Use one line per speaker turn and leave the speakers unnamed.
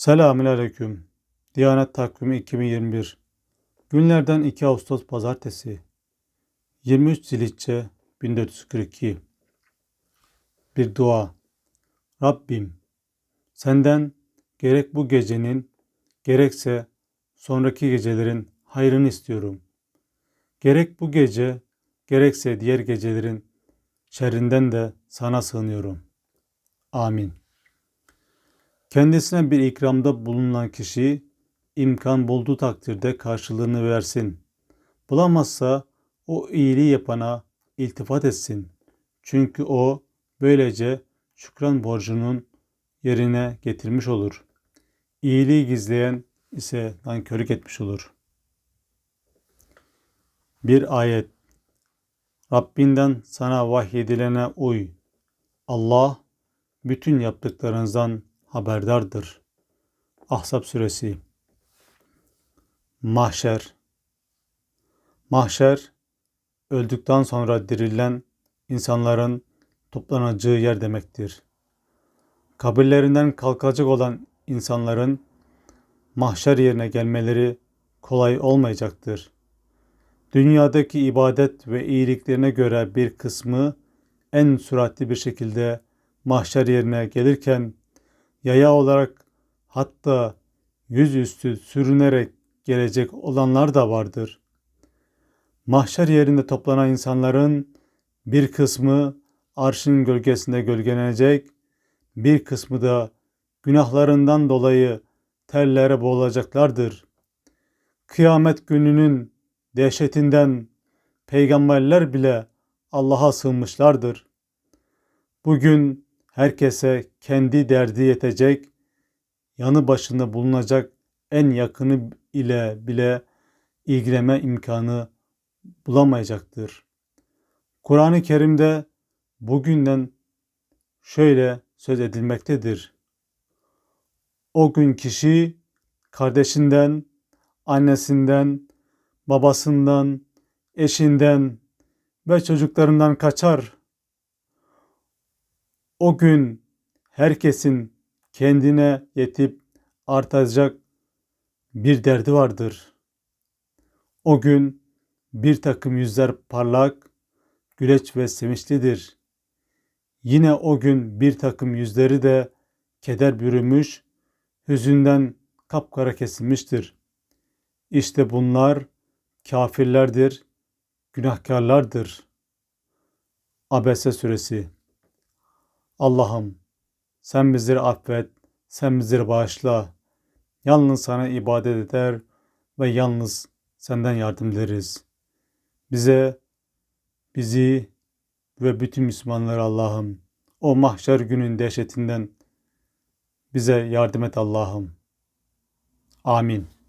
Selamünaleyküm. Diyanet Takvimi 2021. Günlerden 2 Ağustos Pazartesi. 23 Zilhicce 1442. Bir dua. Rabbim, senden gerek bu gecenin gerekse sonraki gecelerin hayrını istiyorum. Gerek bu gece gerekse diğer gecelerin şerrinden de sana sığınıyorum. Amin. Kendisine bir ikramda bulunan kişi imkan bulduğu takdirde karşılığını versin. Bulamazsa o iyiliği yapana iltifat etsin. Çünkü o böylece şükran borcunun yerine getirmiş olur. İyiliği gizleyen ise nankörlük etmiş olur. Bir ayet Rabbinden sana vahyedilene uy. Allah bütün yaptıklarınızdan haberdardır. Ahzab suresi Mahşer Mahşer öldükten sonra dirilen insanların toplanacağı yer demektir. Kabirlerinden kalkacak olan insanların mahşer yerine gelmeleri kolay olmayacaktır. Dünyadaki ibadet ve iyiliklerine göre bir kısmı en süratli bir şekilde mahşer yerine gelirken yaya olarak hatta yüzüstü sürünerek gelecek olanlar da vardır. Mahşer yerinde toplanan insanların bir kısmı arşın gölgesinde gölgelenecek, bir kısmı da günahlarından dolayı tellere boğulacaklardır. Kıyamet gününün dehşetinden peygamberler bile Allah'a sığınmışlardır. Bugün herkese kendi derdi yetecek, yanı başında bulunacak en yakını ile bile ilgileme imkanı bulamayacaktır. Kur'an-ı Kerim'de bugünden şöyle söz edilmektedir. O gün kişi kardeşinden, annesinden, babasından, eşinden ve çocuklarından kaçar. O gün herkesin kendine yetip artacak bir derdi vardır. O gün bir takım yüzler parlak, güleç ve sevinçlidir. Yine o gün bir takım yüzleri de keder bürümüş, hüzünden kapkara kesilmiştir. İşte bunlar kafirlerdir, günahkarlardır. Abese suresi Allah'ım sen bizleri affet, sen bizleri bağışla. Yalnız sana ibadet eder ve yalnız senden yardım dileriz. Bize, bizi ve bütün Müslümanları Allah'ım o mahşer günün dehşetinden bize yardım et Allah'ım. Amin.